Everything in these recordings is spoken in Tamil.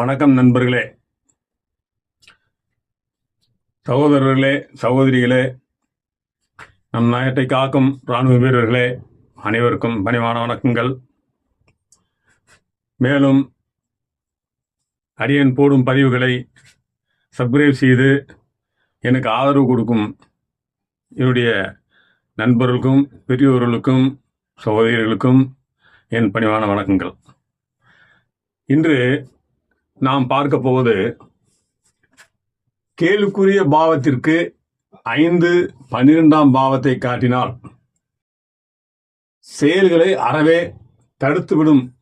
வணக்கம் நண்பர்களே. சகோதரர்களே சகோதரிகளே நம் நாட்டை காக்கும் இராணுவ வீரர்களே அனைவருக்கும் பணிவான வணக்கங்கள். மேலும் அரியன் போடும் பதிவுகளை சப்ஸ்கிரைப் செய்து எனக்கு ஆதரவு கொடுக்கும் என்னுடைய நண்பர்களுக்கும் பெரியோர்களுக்கும் சகோதரிகளுக்கும் என் பணிவான வணக்கங்கள். இன்று நாம் பார்க்க போவது கேளுக்குரிய பாவத்திற்கு ஐந்து பன்னிரெண்டாம் பாவத்தை காட்டினால் செயல்களை அறவே தடுத்துவிடும்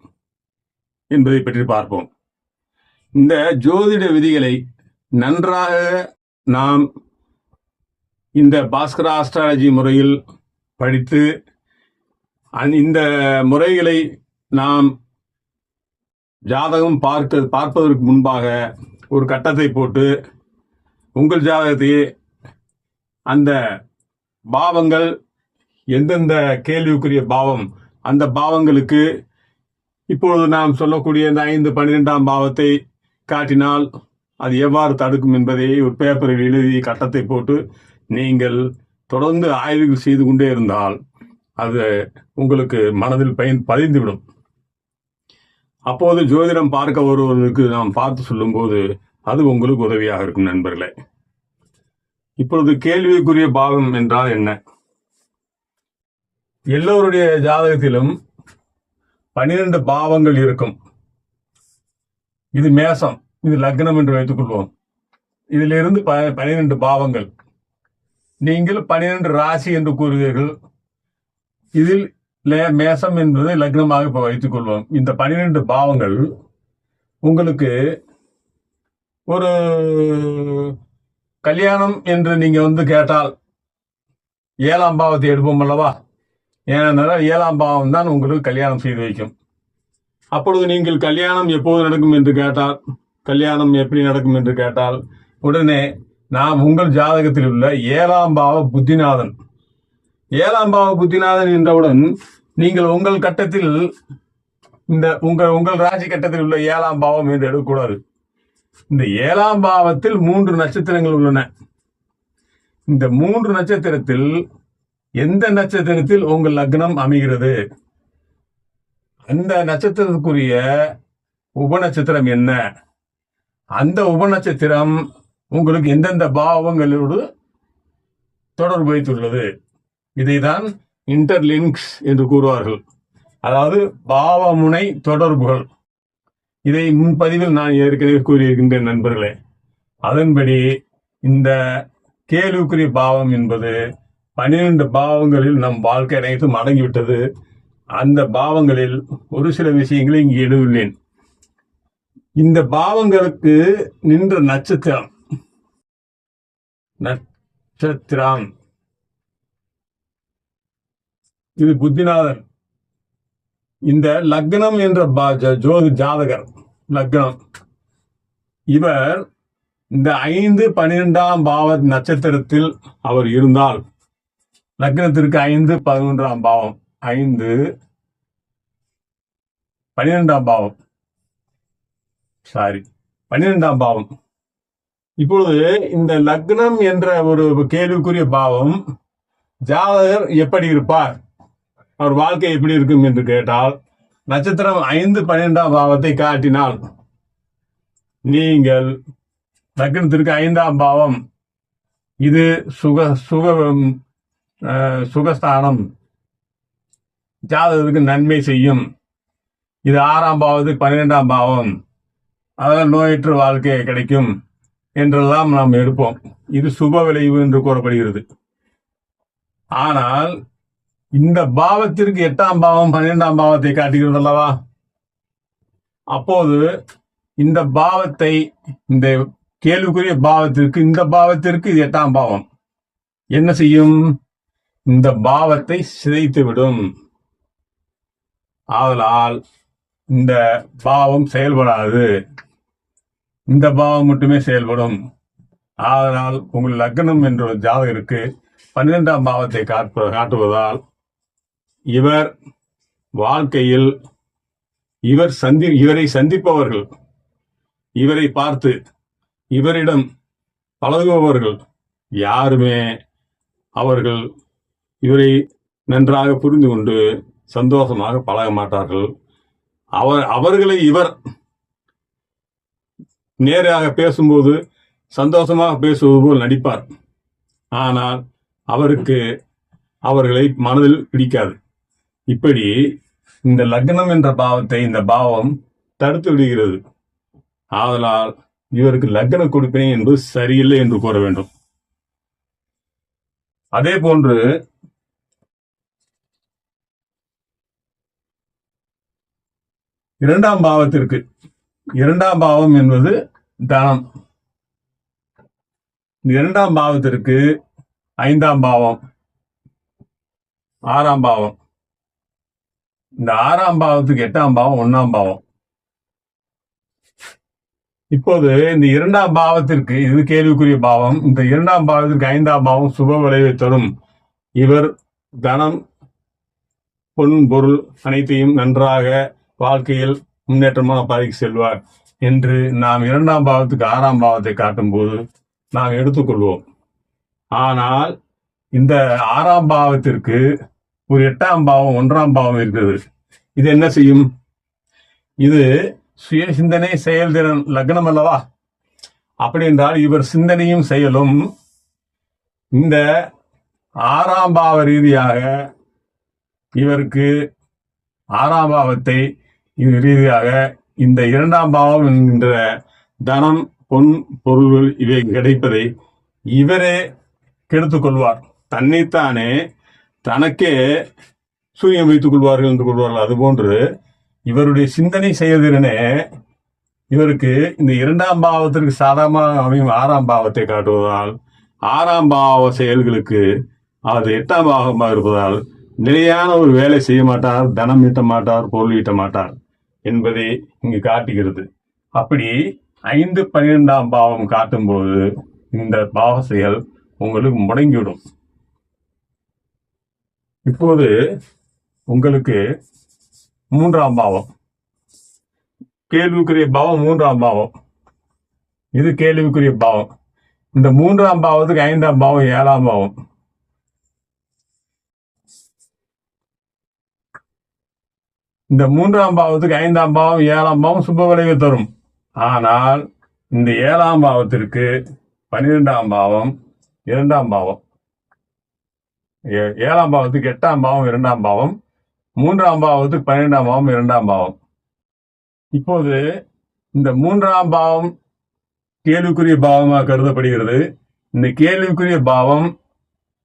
என்பதை பற்றி பார்ப்போம். இந்த ஜோதிட விதிகளை நன்றாக நாம் இந்த பாஸ்கர ஆஸ்ட்ராலஜி முறையில் படித்து இந்த முறைகளை நாம் ஜாதகம் பார்க்க பார்ப்பதற்கு முன்பாக ஒரு கட்டத்தை போட்டு உங்கள் ஜாதகத்தையே அந்த பாவங்கள் எந்தெந்த கேள்விக்குரிய பாவம் அந்த பாவங்களுக்கு இப்பொழுது நாம் சொல்லக்கூடிய இந்த ஐந்து பன்னிரெண்டாம் பாவத்தை காட்டினால் அது எவ்வாறு தடுக்கும் என்பதை ஒரு பேப்பரில் எழுதி கட்டத்தை போட்டு நீங்கள் தொடர்ந்து ஆய்வுகள் செய்து கொண்டே இருந்தால் அது உங்களுக்கு மனதில் பயன் பதிந்துவிடும். அப்போது ஜோதிடம் பார்க்க வருவதற்கு நாம் பார்த்து சொல்லும்போது அது உங்களுக்கு உதவியாக இருக்கும் நண்பர்களே. இப்பொழுது கேள்விக்குரிய பாவம் என்றால் என்ன? எல்லோருடைய ஜாதகத்திலும் பனிரெண்டு பாவங்கள் இருக்கும். இது மேசம் இது லக்னம் என்று வைத்துக் கொள்வோம். இதிலிருந்து ப பனிரெண்டு பாவங்கள். நீங்கள் பனிரெண்டு ராசி என்று கூறுவீர்கள். இதில் மேசம் என்பது லக்னமாக இப்போ வைத்துக் கொள்வோம். இந்த பனிரெண்டு பாவங்கள் உங்களுக்கு ஒரு கல்யாணம் என்று நீங்க வந்து கேட்டால் ஏழாம் பாவத்தை எடுப்போம் அல்லவா? ஏனென்றால் ஏழாம் பாவம் தான் உங்களுக்கு கல்யாணம் செய்து வைக்கும். அப்பொழுது நீங்கள் கல்யாணம் எப்போது நடக்கும் என்று கேட்டால் கல்யாணம் எப்படி நடக்கும் என்று கேட்டால் உடனே நாம் உங்கள் ஜாதகத்தில் உள்ள ஏழாம் பாவ புத்திநாதன் ஏழாம் பாவ புத்திநாதன் என்றவுடன் நீங்கள் உங்கள் கட்டத்தில் இந்த உங்கள் உங்கள் ராசி கட்டத்தில் உள்ள ஏழாம் பாவம் என்று எடுக்கக்கூடாது. இந்த ஏழாம் பாவத்தில் மூன்று நட்சத்திரங்கள் உள்ளன. இந்த மூன்று நட்சத்திரத்தில் எந்த நட்சத்திரத்தில் உங்கள் லக்னம் அமைகிறது? அந்த நட்சத்திரத்துக்குரிய உபநட்சத்திரம் என்ன? அந்த உபநட்சத்திரம் உங்களுக்கு எந்தெந்த பாவங்களோடு தொடர்பு வைத்துள்ளது? இதைதான் இன்டர்லிங்க்ஸ் என்று கூறுவார்கள். அதாவது பாவமுனை தொடர்புகள். இதை முன்பதிவில் நான் ஏற்கனவே கூறியிருக்கின்றேன் நண்பர்களே. அதன்படி இந்த கேள்விக்குரிய பாவம் என்பது பன்னிரண்டு பாவங்களில் நம் வாழ்க்கை அனைத்தும் அடங்கிவிட்டது. அந்த பாவங்களில் ஒரு சில விஷயங்களை இங்கே எழுதுள்ளேன் இந்த பாவங்களுக்கு நின்ற நட்சத்திரம். நட்சத்திரம். இது புத்திநாதன். இந்த லக்னம் என்ற பா- ஜ- ஜோதி ஜாதகர் லக்னம். இவர் இந்த ஐந்து பன்னிரெண்டாம் பாவ நட்சத்திரத்தில் அவர் இருந்தால் லக்னத்திற்கு ஐந்து பதினொன்றாம் பாவம் ஐந்து பன்னிரெண்டாம் பாவம். சாரி பன்னிரெண்டாம் பாவம். இப்பொழுது இந்த லக்னம் என்ற ஒரு கேள்விக்குரிய பாவம் ஜாதகர் எப்படி இருப்பார்? அவர் வாழ்க்கை எப்படி இருக்கும் என்று கேட்டால் நட்சத்திரம் ஐந்து பன்னிரெண்டாம் பாவத்தை காட்டினால் நீங்கள் லக்னத்திற்கு ஐந்தாம் பாவம் இது சுக சுக சுகஸ்தானம் ஜாதகத்துக்கு நன்மை செய்யும். இது ஆறாம் பாவத்துக்கு பன்னிரெண்டாம் பாவம். அதெல்லாம் நோயற்ற வாழ்க்கை கிடைக்கும் என்றெல்லாம் நாம் எடுப்போம். இது சுப விளைவு என்று கூறப்படுகிறது. ஆனால் இந்த பாவத்திற்கு எட்டாம் பாவம் பன்னிரெண்டாம் பாவத்தை காட்டுகிறது அல்லவா? அப்போது இந்த பாவத்தை இந்த கேள்விக்குரிய பாவத்திற்கு இந்த பாவத்திற்கு இது எட்டாம் பாவம். என்ன செய்யும்? இந்த பாவத்தை சிதைத்து விடும் ஆதலால் இந்த பாவம் செயல்படாது. இந்த பாவம் மட்டுமே செயல்படும். ஆதலால் உங்கள் லக்னம் என்ற ஜாதகருக்கு பன்னிரெண்டாம் பாவத்தை காட்டுவதால் இவர் வாழ்க்கையில் இவர் சந்தி இவரை சந்திப்பவர்கள். இவரை பார்த்து இவரிடம் பழகுபவர்கள். யாருமே அவர்கள் இவரை நன்றாக புரிந்து கொண்டு சந்தோஷமாக பழக மாட்டார்கள். அவர் அவர்களை இவர் நேராக பேசும்போது சந்தோஷமாக பேசுவது போல் நடிப்பார். ஆனால் அவருக்கு அவர்களை மனதில் பிடிக்காது. இப்படி இந்த லக்னம் என்ற பாவத்தை இந்த பாவம் தடுத்து விடுகிறது. ஆதலால் இவருக்கு லக்ன கொடுப்பினை என்பது சரியில்லை என்று கூற வேண்டும். அதே போன்று இரண்டாம் பாவத்திற்கு இரண்டாம் பாவம் என்பது தனம். இரண்டாம் பாவத்திற்கு ஐந்தாம் பாவம் ஆறாம் பாவம். இந்த ஆறாம் பாவத்துக்கு எட்டாம் பாவம் ஒன்னாம் பாவம். இப்போது இந்த இரண்டாம் பாவத்திற்கு இது கேள்விக்குரிய பாவம் இந்த இரண்டாம் பாவத்திற்கு ஐந்தாம் பாவம் சுப விளைவை தரும். இவர் தனம் பொன் பொருள் அனைத்தையும் நன்றாக வாழ்க்கையில் முன்னேற்றமான பாதைக்கு செல்வார் என்று நாம் இரண்டாம் பாவத்துக்கு ஆறாம் பாவத்தை காட்டும்போது நாம் எடுத்துக்கொள்வோம். ஆனால் இந்த ஆறாம் பாவத்திற்கு ஒரு எட்டாம் பாவம் ஒன்றாம் பாவம் இருக்கிறது. இது என்ன செய்யும்? இது சுய சிந்தனை செயல்திறன் லக்னம் அல்லவா? அப்படி என்றால் இவர் சிந்தனையும் செயலும். இந்த ஆறாம் பாவ ரீதியாக இவருக்கு ஆறாம் பாவத்தை இது ரீதியாக இந்த இரண்டாம் பாவம் என்கின்ற தனம் பொன் பொருள்கள் இவை கிடைப்பதை இவரே கெடுத்துக்கொள்வார் தன்னைத்தானே தனக்கே சூரியம் வைத்துக் கொள்வார்கள் என்று கொள்வார்கள். அதுபோன்று இவருடைய சிந்தனை செயல்திறனே இவருக்கு இந்த இரண்டாம் பாவத்திற்கு சாதாரணமாக அமையும். ஆறாம் பாவத்தை காட்டுவதால் ஆறாம் பாவ செயல்களுக்கு அது எட்டாம் பாவமாக இருப்பதால் நிலையான ஒரு வேலை செய்ய மாட்டார் தனம் ஈட்ட மாட்டார் பொருள் ஈட்ட மாட்டார் என்பதை இங்கு காட்டுகிறது. அப்படி ஐந்து பன்னிரெண்டாம் பாவம் காட்டும்போது இந்த பாவ செயல் உங்களுக்கு முடங்கிவிடும். இப்போது உங்களுக்கு மூன்றாம் பாவம். கேள்விக்குரிய பாவம் மூன்றாம் பாவம். இது கேள்விக்குரிய பாவம். இந்த மூன்றாம் பாவத்துக்கு ஐந்தாம் பாவம் ஏழாம் பாவம். இந்த மூன்றாம் பாவத்துக்கு ஐந்தாம் பாவம் ஏழாம் பாவம் சுப விளைவு தரும். ஆனால் இந்த ஏழாம் பாவத்திற்கு பன்னிரெண்டாம் பாவம் இரண்டாம் பாவம். ஏழாம் பாவத்துக்கு எட்டாம் பாவம் இரண்டாம் பாவம். மூன்றாம் பாவத்துக்கு பன்னிரெண்டாம் பாவம் இரண்டாம் பாவம். இப்போது இந்த மூன்றாம் பாவம் கேள்விக்குரிய பாவமாக கருதப்படுகிறது. இந்த கேள்விக்குரிய பாவம்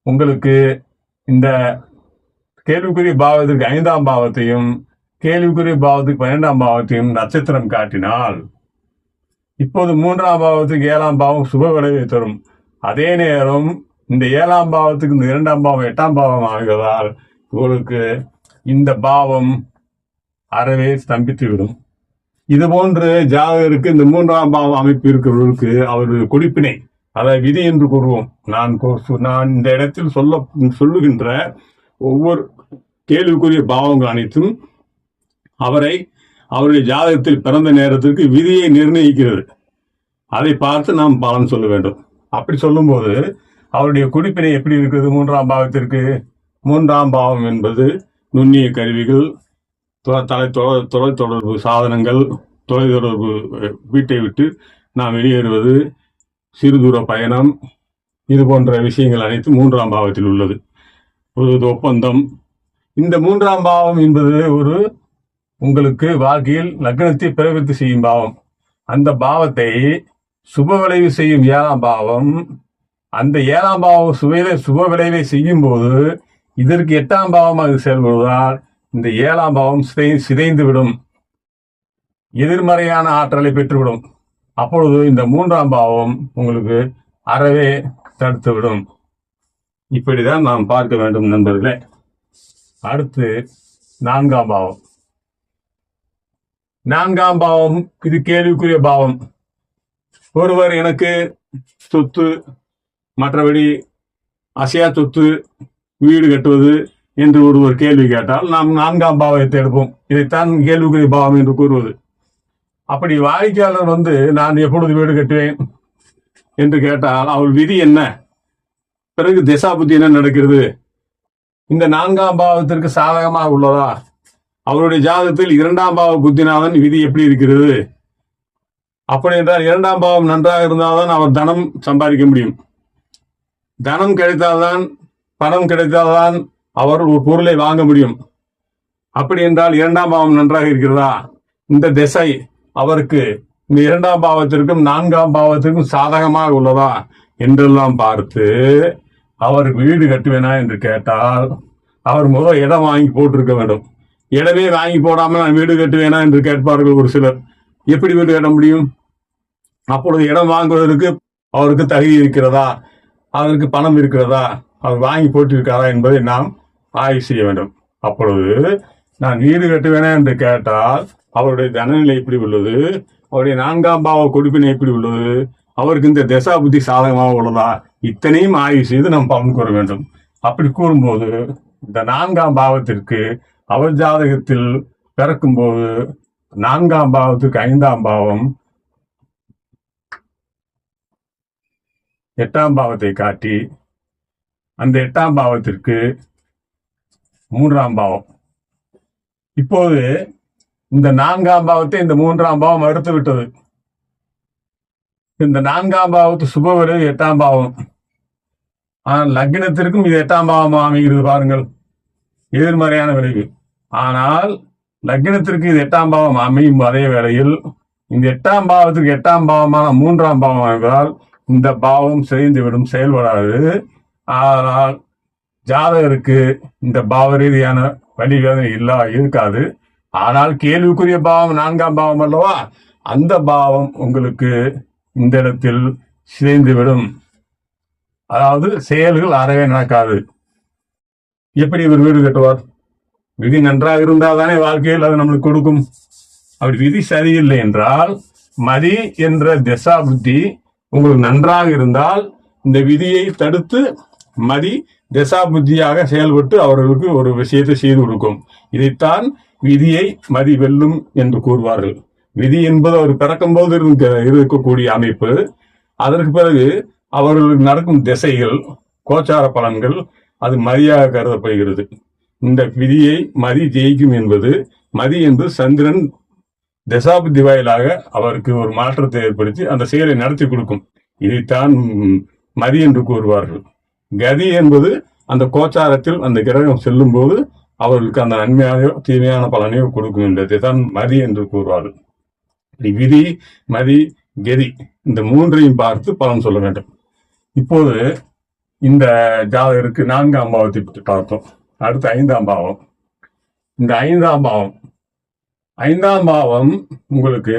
உங்களுக்கு இந்த கேள்விக்குரிய பாவத்திற்கு ஐந்தாம் பாவத்தையும் கேள்விக்குரிய பாவத்துக்கு பன்னெண்டாம் பாவத்தையும் நட்சத்திரம் காட்டினால் இப்போது மூன்றாம் பாவத்துக்கு ஏழாம் பாவம் சுப விளைவை தரும். அதே நேரம் இந்த ஏழாம் பாவத்துக்கு இந்த இரண்டாம் பாவம் எட்டாம் பாவம் ஆகிறதால் உங்களுக்கு இந்த பாவம் அறவே ஸ்தம்பித்து விடும் இது போன்று ஜாதகருக்கு இந்த மூன்றாம் பாவம் அமைப்பு இருக்கிறவர்களுக்கு அவரது கொடுப்பினை அதை விதி என்று கூறுவோம். நான் நான் இந்த இடத்தில் சொல்ல சொல்லுகின்ற ஒவ்வொரு கேள்விக்குரிய பாவங்கள் அனைத்தும் அவரை அவருடைய ஜாதகத்தில் பிறந்த நேரத்திற்கு விதியை நிர்ணயிக்கிறது. அதை பார்த்து நாம் பலன் சொல்ல வேண்டும். அப்படி சொல்லும்போது அவருடைய குடிப்பினை எப்படி இருக்குது? மூன்றாம் பாவத்திற்கு மூன்றாம் பாவம் என்பது நுண்ணிய கருவிகள் தொ- தலை தொலை தொலைத்தொடர்பு சாதனங்கள் தொலைத்தொடர்பு வீட்டை விட்டு நாம் வெளியேறுவது சிறுதூர பயணம் இது போன்ற விஷயங்கள் அனைத்து மூன்றாம் பாவத்தில் உள்ளது. ஒரு ஒப்பந்தம். இந்த மூன்றாம் பாவம் என்பது ஒரு உங்களுக்கு வாழ்க்கையில் லக்னத்தை பிறவித்து செய்யும் பாவம். அந்த பாவத்தை சுப விளைவு செய்யும் ஏழாம் பாவம் அந்த ஏழாம் பாவம் சுவையில சுப விளைவை செய்யும் போது இதற்கு எட்டாம் பாவமாக செயல்படுவதால் இந்த ஏழாம் பாவம் சிதை சிதைந்து விடும் எதிர்மறையான ஆற்றலை பெற்றுவிடும். அப்பொழுது இந்த மூன்றாம் பாவம் உங்களுக்கு அறவே தடுத்து விடும் இப்படிதான் நாம் பார்க்க வேண்டும் நண்பர்களே. அடுத்து நான்காம் பாவம். நான்காம் பாவம் இது கேள்விக்குரிய பாவம். ஒருவர் எனக்கு சொத்து மற்றபடி அசையா சொத்து வீடு கட்டுவது என்று ஒருவர் கேள்வி கேட்டால் நாம் நான்காம் பாவத்தை எடுப்போம். இதைத்தான் கேள்விக்குரிய பாவம் என்று கூறுவது. அப்படி வாடிக்கையாளர் வந்து நான் எப்பொழுது வீடு கட்டுவேன்? என்று கேட்டால் அவள் விதி என்ன? பிறகு திசா புத்தி என்ன நடக்கிறது? இந்த நான்காம் பாவத்திற்கு சாதகமாக உள்ளதா? அவருடைய ஜாதகத்தில் இரண்டாம் பாவ புத்தினாதன் விதி எப்படி இருக்கிறது? அப்படி என்றால் இரண்டாம் பாவம் நன்றாக இருந்தால்தான் அவர் தனம் சம்பாதிக்க முடியும். தனம் கிடைத்தால்தான் பணம் கிடைத்தால்தான் அவர் ஒரு பொருளை வாங்க முடியும். அப்படி என்றால் இரண்டாம் பாவம் நன்றாக இருக்கிறதா? இந்த திசை அவருக்கு இந்த இரண்டாம் பாவத்திற்கும் நான்காம் பாவத்திற்கும் சாதகமாக உள்ளதா? என்றெல்லாம் பார்த்து அவர் வீடு கட்டுவேனா என்று கேட்டால் அவர் முதல் இடம் வாங்கி போட்டிருக்க வேண்டும். இடமே வாங்கி போடாமல் நான் வீடு கட்டுவேனா என்று கேட்பார்கள் ஒரு சிலர். எப்படி வீடு கட்ட முடியும்? அப்பொழுது இடம் வாங்குவதற்கு அவருக்கு தகுதி இருக்கிறதா? அதற்கு பணம் இருக்கிறதா? அவர் வாங்கி போட்டிருக்காரா என்பதை நாம் ஆய்வு செய்ய வேண்டும். அப்பொழுது நான் வீடு கட்டுவேனா என்று கேட்டால் அவருடைய தனநிலை எப்படி உள்ளது? அவருடைய நான்காம் பாவ கொடுப்பினை எப்படி உள்ளது? அவருக்கு இந்த தசா புத்தி சாதகமாக உள்ளதா? இத்தனையும் ஆய்வு செய்து நாம் பலன் கூற வேண்டும். அப்படி கூறும்போது இந்த நான்காம் பாவத்திற்கு அவர் ஜாதகத்தில் பிறக்கும்போது நான்காம் பாவத்துக்கு ஐந்தாம் பாவம் எட்டாம் பாவத்தை காட்டி அந்த எட்டாம் பாவத்திற்கு மூன்றாம் பாவம். இப்போது இந்த நான்காம் பாவத்தை இந்த மூன்றாம் பாவம் மறுத்து விட்டது. இந்த நான்காம் பாவத்து சுப விளைவு எட்டாம் பாவம். ஆனால் லக்னத்திற்கும் இது எட்டாம் பாவம் அமைகிறது பாருங்கள். எதிர்மறையான விளைவு. ஆனால் லக்னத்திற்கு இது எட்டாம் பாவம் அமையும் அதே வேளையில் இந்த எட்டாம் பாவத்திற்கு எட்டாம் பாவமான மூன்றாம் பாவம் என்பதால் இந்த பாவம் விடும் செயல்படாது. ஆனால் ஜாதகருக்கு இந்த பாவ ரீதியான வழிவேதனை இல்லா இருக்காது. ஆனால் கேள்விக்குரிய பாவம் நான்காம் பாவம் அல்லவா? அந்த பாவம் உங்களுக்கு இந்த இடத்தில் சிதைந்துவிடும் அதாவது செயல்கள் அறவே நடக்காது. எப்படி இவர் வீடு கட்டுவார்? விதி நன்றாக இருந்தால் தானே வாழ்க்கையில் அது நம்மளுக்கு கொடுக்கும். அப்படி விதி சரியில்லை என்றால் மதி என்ற திசா புத்தி உங்களுக்கு நன்றாக இருந்தால் இந்த விதியை தடுத்து மதி திசா புத்தியாக செயல்பட்டு அவர்களுக்கு ஒரு விஷயத்தை செய்து கொடுக்கும். இதைத்தான் விதியை மதி வெல்லும் என்று கூறுவார்கள். விதி என்பது அவர் பிறக்கும் போது இருக்கக்கூடிய அமைப்பு. அதற்கு பிறகு அவர்களுக்கு நடக்கும் திசைகள் கோச்சார பலன்கள் அது மதியாக கருதப்படுகிறது. இந்த விதியை மதி ஜெயிக்கும் என்பது மதி என்று சந்திரன் தசாபுத்தி வாயிலாக அவருக்கு ஒரு மாற்றத்தை ஏற்படுத்தி அந்த செயலை நடத்தி கொடுக்கும். இதைத்தான் மதி என்று கூறுவார்கள். கதி என்பது அந்த கோச்சாரத்தில் அந்த கிரகம் செல்லும் போது அவர்களுக்கு அந்த நன்மையானோ தீமையான பலனையோ கொடுக்கும் என்பதை தான் மதி என்று கூறுவார்கள். விதி மதி கதி இந்த மூன்றையும் பார்த்து பலன் சொல்ல வேண்டும். இப்போது இந்த ஜாதகருக்கு நான்காம் பாவத்தை பற்றி பார்த்தோம். அடுத்து ஐந்தாம் பாவம். இந்த ஐந்தாம் பாவம் ஐந்தாம் பாவம் உங்களுக்கு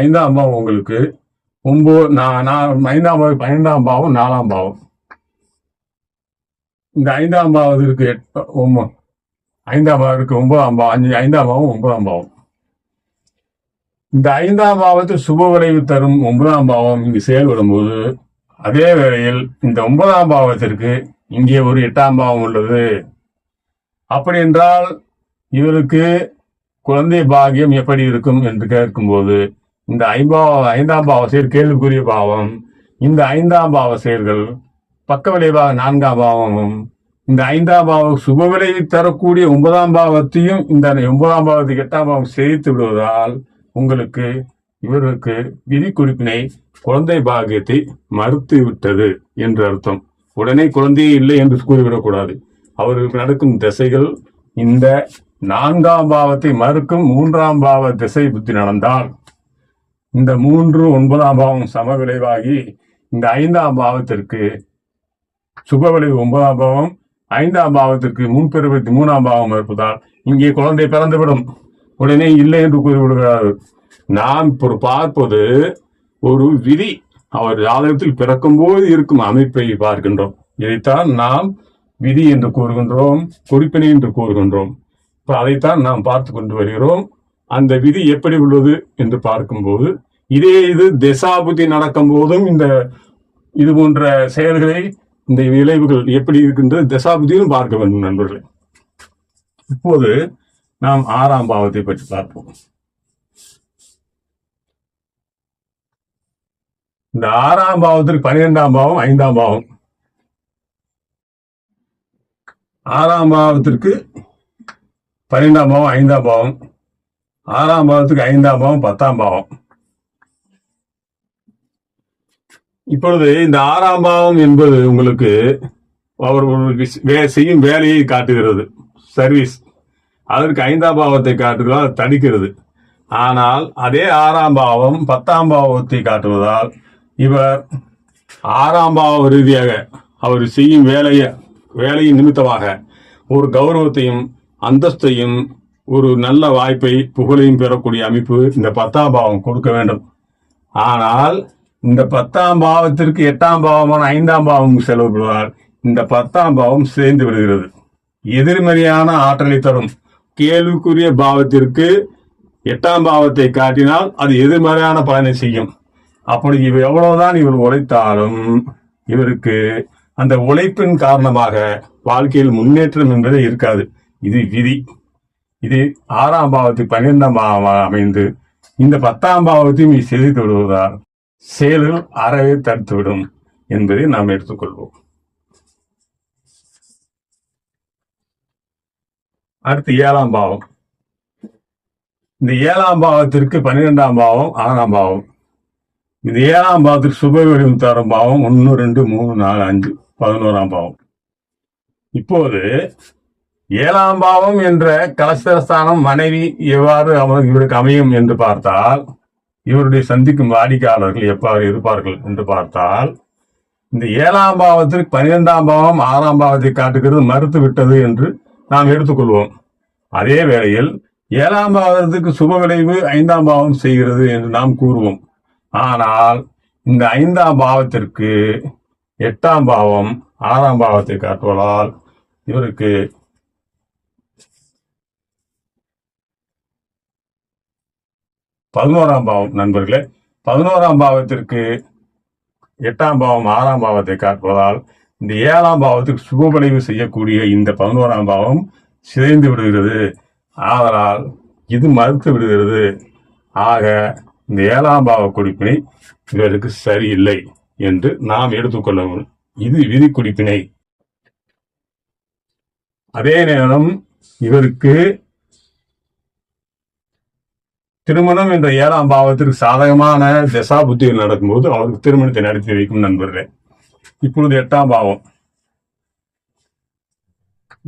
ஐந்தாம் பாவம் உங்களுக்கு ஒன்பது நான் ஐந்தாம் பாவம் பன்னெண்டாம் பாவம் நாலாம் பாவம். இந்த ஐந்தாம் பாவத்திற்கு எட்டு ஐந்தாம் பாவத்திற்கு ஒன்பதாம் பாவம் அஞ்சு ஐந்தாம் பாவம் ஒன்பதாம் பாவம். இந்த ஐந்தாம் பாவத்து சுப விளைவு தரும் ஒன்பதாம் பாவம் இங்கு செயல்படும் போது அதே வேளையில் இந்த ஒன்பதாம் பாவத்திற்கு இங்கே ஒரு எட்டாம் பாவம் உள்ளது. அப்படி என்றால் இவருக்கு குழந்தை பாகியம் எப்படி இருக்கும் என்று கேட்கும்போது இந்த ஐம்பாவ ஐந்தாம் பாவ செயல் கேள்விக்குரிய பாவம் இந்த ஐந்தாம் பாவ செயல்கள் பக்க விளைவாக நான்காம் பாவமும் இந்த ஐந்தாம் பாவம் சுப விளைவு தரக்கூடிய ஒன்பதாம் பாவத்தையும் இந்த ஒன்பதாம் பாவத்துக்கு எட்டாம் பாவம் சேர்த்து விடுவதால் உங்களுக்கு இவருக்கு விதி குறிப்பினை குழந்தை பாகியத்தை மறுத்து விட்டது என்று அர்த்தம். உடனே குழந்தையே இல்லை என்று கூறிவிடக்கூடாது. அவர்களுக்கு நடக்கும் திசைகள் இந்த நான்காம் பாவத்தை மறுக்கும் மூன்றாம் பாவ திசை புத்தி நடந்தால் இந்த மூன்று ஒன்பதாம் பாவம் சம விளைவாகி இந்த ஐந்தாம் பாவத்திற்கு சுப விளைவு ஒன்பதாம் பாவம் ஐந்தாம் பாவத்திற்கு முன்பெருபத்தி மூணாம் பாவம் இருப்பதால் இங்கே குழந்தை பிறந்துவிடும். உடனே இல்லை என்று கூறிவிடுகிறார் நாம் இப்போ பார்ப்பது ஒரு விதி. அவர் ஜாதகத்தில் பிறக்கும்போது இருக்கும் அமைப்பை பார்க்கின்றோம். இதைத்தான் நாம் விதி என்று கூறுகின்றோம் குறிப்பினை என்று கூறுகின்றோம். இப்போ அதைத்தான் நாம் பார்த்து கொண்டு வருகிறோம். அந்த விதி எப்படி உள்ளது என்று பார்க்கும்போது இதே இது திசாபுதி நடக்கும் போதும் இந்த இது போன்ற செயல்களை இந்த விளைவுகள் எப்படி இருக்கின்றது தசாபுத்தியும் பார்க்க வேண்டும் நண்பர்களே. இப்போது நாம் ஆறாம் பாவத்தை பற்றி பார்ப்போம். இந்த ஆறாம் பாவத்தில் பனிரெண்டாம் பாவம் ஐந்தாம் பாவம். ஆறாம் பாவத்திற்கு பன்னெண்டாம் பாவம் ஐந்தாம் பாவம். ஆறாம் பாவத்துக்கு ஐந்தாம் பாவம் பத்தாம் பாவம். இப்பொழுது இந்த ஆறாம் பாவம் என்பது உங்களுக்கு அவர் உங்களுக்கு வே- செய்யும் வேலையை காட்டுகிறது. சர்வீஸ் அதற்கு ஐந்தாம் பாவத்தை காட்டுகிறதால் அது ஆனால் அதே ஆறாம் பாவம் பத்தாம் பாவத்தை காட்டுவதால் இவர் ஆறாம் பாவ ரீதியாக அவர் செய்யும் வேலையை வேலையின் நிமித்தமாக ஒரு கௌரவத்தையும் அந்தஸ்தையும் ஒரு நல்ல வாய்ப்பை புகழையும் பெறக்கூடிய அமைப்பு இந்த பத்தாம் பாவம் கொடுக்க வேண்டும். ஆனால் இந்த பத்தாம் பாவத்திற்கு எட்டாம் பாவமான ஐந்தாம் பாவம் செலவுபடுவார் இந்த பத்தாம் பாவம் சேர்ந்து விடுகிறது. எதிர்மறையான ஆற்றலை தரும். கேள்விக்குரிய பாவத்திற்கு எட்டாம் பாவத்தை காட்டினால் அது எதிர்மறையான பலனை செய்யும். அப்படி இவர் எவ்வளவுதான் இவர் உழைத்தாலும் இவருக்கு அந்த உழைப்பின் காரணமாக வாழ்க்கையில் முன்னேற்றம் என்பதே இருக்காது. இது விதி. இது ஆறாம் பாவத்துக்கு பன்னிரெண்டாம் பாவமாக அமைந்து இந்த பத்தாம் பாவத்தையும் செய்து விடுவதால் செயல்கள் அறவே தடுத்துவிடும் என்பதை நாம் எடுத்துக்கொள்வோம். அடுத்து ஏழாம் பாவம். இந்த ஏழாம் பாவத்திற்கு பன்னிரெண்டாம் பாவம் ஆறாம் பாவம். இந்த ஏழாம் பாவத்திற்கு சுப வடிவம் தரும் பாவம் ஒன்று ரெண்டு மூணு நாலு அஞ்சு பதினோராம் பாவம். இப்போது ஏழாம் பாவம் என்ற கலசரஸ்தானம் மனைவி எவ்வாறு அவர் இவருக்கு அமையும் என்று பார்த்தால் இவருடைய சந்திக்கும் வாடிக்கையாளர்கள் எவ்வாறு இருப்பார்கள் என்று பார்த்தால் இந்த ஏழாம் பாவத்திற்கு பனிரெண்டாம் பாவம் ஆறாம் பாவத்தை காட்டுகிறது மறுத்து விட்டது என்று நாம் எடுத்துக்கொள்வோம். அதே வேளையில் ஏழாம் பாவத்துக்கு சுப விளைவு ஐந்தாம் பாவம் செய்கிறது என்று நாம் கூறுவோம். ஆனால் இந்த ஐந்தாம் பாவத்திற்கு எட்டாம் பாவம் ஆறாம் பாவத்தை காட்டுவதால் இவருக்கு பதினோராம் பாவம் நண்பர்களே. பதினோராம் பாவத்திற்கு எட்டாம் பாவம் ஆறாம் பாவத்தை காப்பதால் இந்த ஏழாம் பாவத்துக்கு சுபவிளைவு செய்யக்கூடிய இந்த பதினோராம் பாவம் சிதைந்து விடுகிறது. ஆதலால் இது மறுத்து விடுகிறது. ஆக இந்த ஏழாம் பாவ குறிப்பினை இவருக்கு சரியில்லை என்று நாம் எடுத்துக்கொள்ள இது விதி குறிப்பினை. அதே நேரம் இவருக்கு திருமணம் என்ற ஏழாம் பாவத்திற்கு சாதகமான தசா புத்திகள் நடக்கும்போது அவருக்கு திருமணத்தை நடத்தி வைக்கும் நண்பர்களே இப்பொழுது எட்டாம் பாவம்.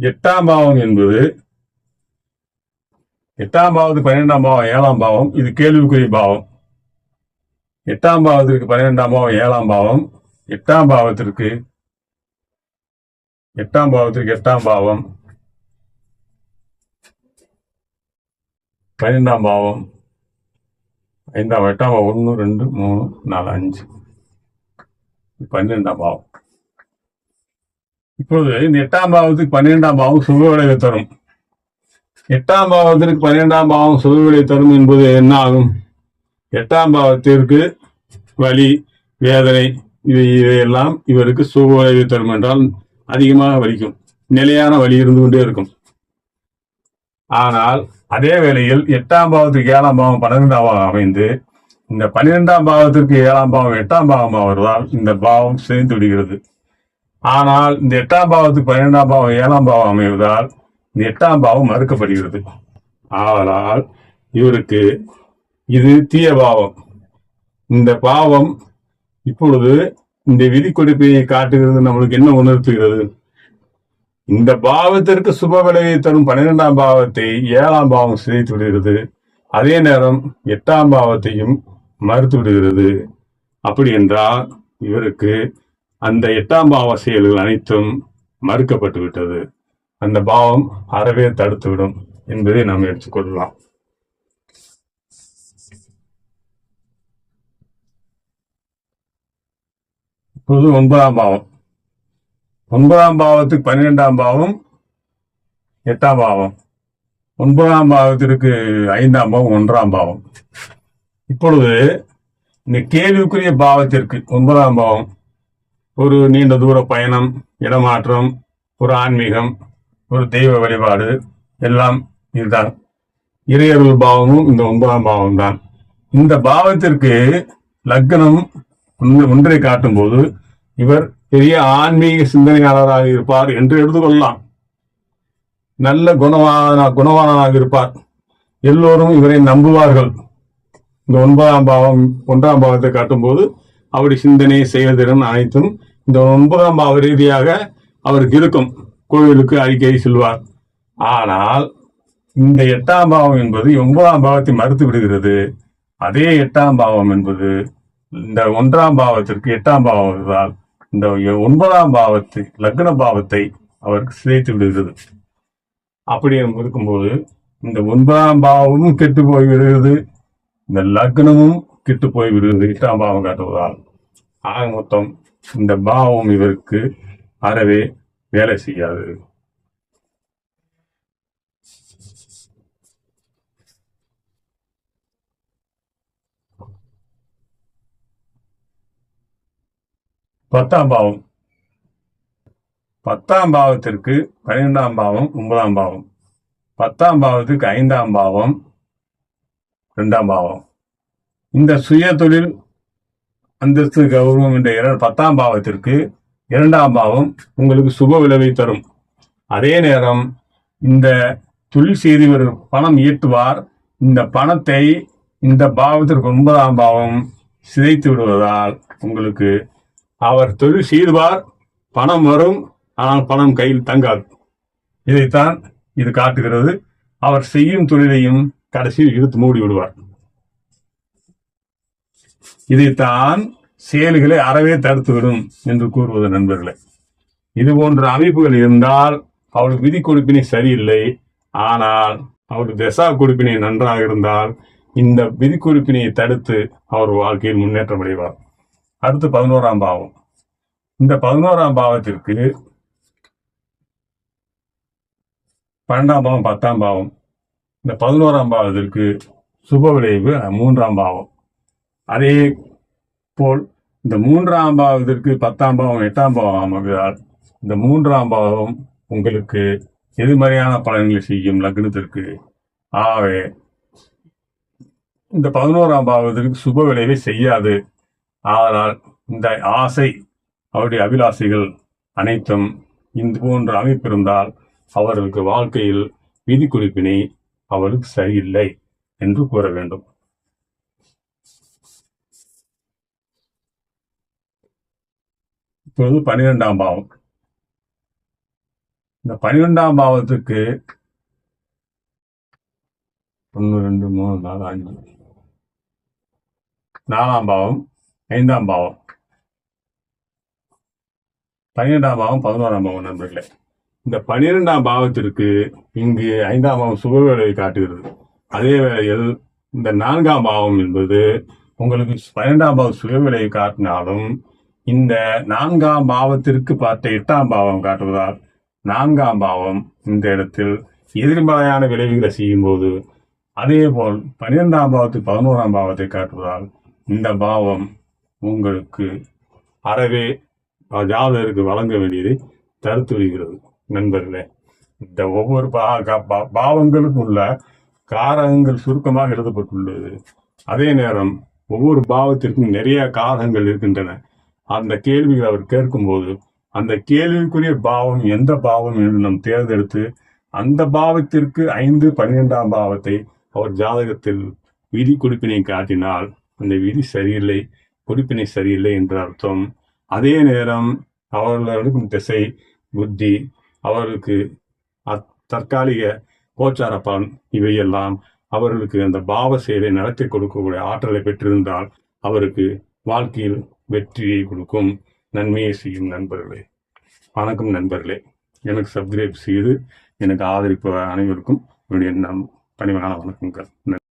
எட்டாம் பாவம் என்பது எட்டாம் பாவது பன்னிரெண்டாம் பாவம் ஏழாம் பாவம் இது கேள்விக்குரிய பாவம். எட்டாம் பாவத்திற்கு பன்னிரெண்டாம் பாவம் ஏழாம் பாவம். எட்டாம் பாவத்திற்கு எட்டாம் பாவத்திற்கு எட்டாம் பாவம். பன்னிரெண்டாம் பாவம். ஐந்தாம் எட்டாம் ஒன்று ரெண்டு மூணு நாலு அஞ்சு. பன்னிரெண்டாம் பாவம். இப்போது இந்த எட்டாம் பாவத்துக்கு பன்னிரெண்டாம் பாவம் சுக தரும். எட்டாம் பாவத்திற்கு பன்னிரெண்டாம் பாவம் சுக தரும் என்பது என்ன ஆகும்? எட்டாம் பாவத்திற்கு வலி வேதனை இவை இவையெல்லாம் இவருக்கு சுக தரும் என்றால் அதிகமாக வலிக்கும். நிலையான வலி இருந்து கொண்டே இருக்கும். ஆனால் அதே வேளையில் எட்டாம் பாவத்துக்கு ஏழாம் பாவம் பன்னிரெண்டாம் பாவம் அமைந்து இந்த பன்னிரெண்டாம் பாவத்திற்கு ஏழாம் பாவம் எட்டாம் பாவம் வருவதால் இந்த பாவம் சிதைந்து விடுகிறது. ஆனால் இந்த எட்டாம் பாவத்துக்கு பன்னிரெண்டாம் பாவம் ஏழாம் பாவம் அமைவதால் இந்த எட்டாம் பாவம் மறுக்கப்படுகிறது. ஆனால் இவருக்கு இது தீய பாவம். இந்த பாவம் இப்பொழுது இந்த விதி கொடுப்பையை காட்டுகிறது நம்மளுக்கு என்ன உணர்த்துகிறது? இந்த பாவத்திற்கு சுப விளைவை தரும் பன்னிரெண்டாம் பாவத்தை ஏழாம் பாவம் சிதைத்து விடுகிறது. அதே நேரம் எட்டாம் பாவத்தையும் மறுத்து விடுகிறது. அப்படி என்றால் இவருக்கு அந்த எட்டாம் பாவ செயல்கள் அனைத்தும் மறுக்கப்பட்டு விட்டது. அந்த பாவம் அறவே தடுத்துவிடும் என்பதை நாம் எடுத்துக்கொள்ளலாம் இப்போது ஒன்பதாம் பாவம். ஒன்பதாம் பாவத்துக்கு பன்னிரெண்டாம் பாவம் எட்டாம் பாவம். ஒன்பதாம் பாவத்திற்கு ஐந்தாம் பாவம் ஒன்றாம் பாவம். இப்பொழுது இந்த கேள்விக்குரிய பாவத்திற்கு ஒன்பதாம் பாவம் ஒரு நீண்ட தூர பயணம் இடமாற்றம் ஒரு ஆன்மீகம் ஒரு தெய்வ வழிபாடு எல்லாம் இதுதான். இறையருள் பாவமும் இந்த ஒன்பதாம் பாவம் தான் இந்த பாவத்திற்கு லக்னம் ஒன்று- ஒன்றை காட்டும் போது இவர் பெரிய ஆன்மீக சிந்தனையாளராக இருப்பார் என்று எடுத்துக்கொள்ளலாம். நல்ல குணவான குணவானாக இருப்பார். எல்லோரும் இவரை நம்புவார்கள். இந்த ஒன்பதாம் பாவம் ஒன்றாம் பாவத்தை காட்டும்போது அவருடைய சிந்தனை செயல்திறன் அனைத்தும் இந்த ஒன்பதாம் பாவ ரீதியாக அவருக்கு இருக்கும். கோவிலுக்கு அறிக்கையை செல்வார். ஆனால் இந்த எட்டாம் பாவம் என்பது ஒன்பதாம் பாவத்தை மறுத்து விடுகிறது. அதே எட்டாம் பாவம் என்பது இந்த ஒன்றாம் பாவத்திற்கு எட்டாம் பாவம் வருவதால் இந்த ஒன்பதாம் பாவத்தை லக்ன பாவத்தை அவருக்கு சிதைத்து விடுகிறது. அப்படி இருக்கும்போது இந்த ஒன்பதாம் பாவமும் கெட்டு போய் விடுகிறது. இந்த லக்னமும் கெட்டு போய் விடுகிறது. எட்டாம் பாவம் காட்டுவதால். ஆக மொத்தம் இந்த பாவம் இவருக்கு அறவே வேலை செய்யாது. பத்தாம் பாவம். பத்தாம் பாவத்திற்கு பன்னிரெண்டாம் பாவம் ஒன்பதாம் பாவம். பத்தாம் பாவத்துக்கு ஐந்தாம் பாவம் ரெண்டாம் பாவம். இந்த சுய தொழில் அந்தஸ்து கௌரவம் என்ற இர- பத்தாம் பாவத்திற்கு இரண்டாம் பாவம் உங்களுக்கு சுப விளைவை தரும். அதே நேரம் இந்த தொழில் செய்தவர் பணம் ஈட்டுவார். இந்த பணத்தை இந்த பாவத்திற்கு ஒன்பதாம் பாவம் சிதைத்து விடுவதால் உங்களுக்கு அவர் தொழில் செய்துவார் பணம் வரும் ஆனால் பணம் கையில் தங்காது. இதைத்தான் இது காட்டுகிறது. அவர் செய்யும் தொழிலையும் கடைசியில் இழுத்து மூடி விடுவார். இதைத்தான் செயல்களை அறவே தடுத்துவிடும் என்று கூறுவது நண்பர்களே. இது போன்ற அமைப்புகள் இருந்தால் அவளுக்கு விதி கொடுப்பினை சரியில்லை. ஆனால் அவளுக்கு தசா கொடுப்பினை நன்றாக இருந்தால் இந்த விதி கொடுப்பினையை தடுத்து அவர் வாழ்க்கையில் முன்னேற்றம் அடைவார். அடுத்து பதினோராம் பாவம். இந்த பதினோராம் பாவத்திற்கு பன்னெண்டாம் பாவம் பத்தாம் பாவம். இந்த பதினோராம் பாவத்திற்கு சுப விளைவு மூன்றாம் பாவம். அதே போல் இந்த மூன்றாம் பாவத்திற்கு பத்தாம் பாவம் எட்டாம் பாவம் அமைவதால் இந்த மூன்றாம் பாவம் உங்களுக்கு எதிர்மறையான பலன்களை செய்யும் லக்னத்திற்கு. ஆகவே இந்த பதினோராம் பாவத்திற்கு சுப விளைவை செய்யாது. ஆனால் இந்த ஆசை அவருடைய அபிலாசைகள் அனைத்தும் இந்த போன்ற அமைப்பிருந்தால் அவர்களுக்கு வாழ்க்கையில் விதி குறிப்பினை அவருக்கு சரியில்லை என்று கூற வேண்டும். இப்பொழுது பனிரெண்டாம் பாவம். இந்த பனிரெண்டாம் பாவத்துக்கு ஒன்று ரெண்டு மூணு நாலு அஞ்சு நாலாம் பாவம். ஐந்தாம் பாவம். பன்னிரெண்டாம் பாவம் பதினோராம் பாவம் நண்பர்களே. இந்த பன்னிரெண்டாம் பாவத்திற்கு இங்கு ஐந்தாம் பாவம் சுபவேளையை காட்டுகிறது. அதே வேளையில் இந்த நான்காம் பாவம் என்பது உங்களுக்கு பன்னிரெண்டாம் பாவம் சுயவிலையை காட்டினாலும் இந்த நான்காம் பாவத்திற்கு பார்த்த எட்டாம் பாவம் காட்டுவதால் நான்காம் பாவம் இந்த இடத்தில் எதிர்மறையான விளைவுகளை செய்யும்போது அதே போல் பன்னிரெண்டாம் பாவத்துக்கு பதினோராம் பாவத்தை காட்டுவதால் இந்த பாவம் உங்களுக்கு அறவே ஜாதகருக்கு வழங்க வேண்டியதை தடுத்து விடுகிறது. நண்பர்களே இந்த ஒவ்வொரு பா- பாவங்களுக்கும் உள்ள காரகங்கள் சுருக்கமாக எழுதப்பட்டுள்ளது. அதே நேரம் ஒவ்வொரு பாவத்திற்கும் நிறைய காரகங்கள் இருக்கின்றன. அந்த கேள்விகள் அவர் கேட்கும்போது அந்த கேள்விக்குரிய பாவம் எந்த பாவம் என்று நாம் தேர்ந்தெடுத்து அந்த பாவத்திற்கு ஐந்து பன்னிரெண்டாம் பாவத்தை அவர் ஜாதகத்தில் விதி குறிப்பினை காட்டினால் அந்த விதி சரியில்லை. உறுப்பினை சரியில்லை என்று அர்த்தம். அதே நேரம் அவர்களுக்கும் திசை புத்தி அவர்களுக்கு அத்- தற்காலிக கோச்சார பலன் இவையெல்லாம் அவர்களுக்கு அந்த பாவ செயலை நடத்தி கொடுக்கக்கூடிய ஆற்றலை பெற்றிருந்தால் அவருக்கு வாழ்க்கையில் வெற்றியை கொடுக்கும். நன்மையை செய்யும் நண்பர்களே. வணக்கம் நண்பர்களே. எனக்கு சப்ஸ்கிரைப் செய்து எனக்கு ஆதரிப்பு அனைவருக்கும் என்னுடைய நம் பணிவான வணக்கங்கள். நன்றி.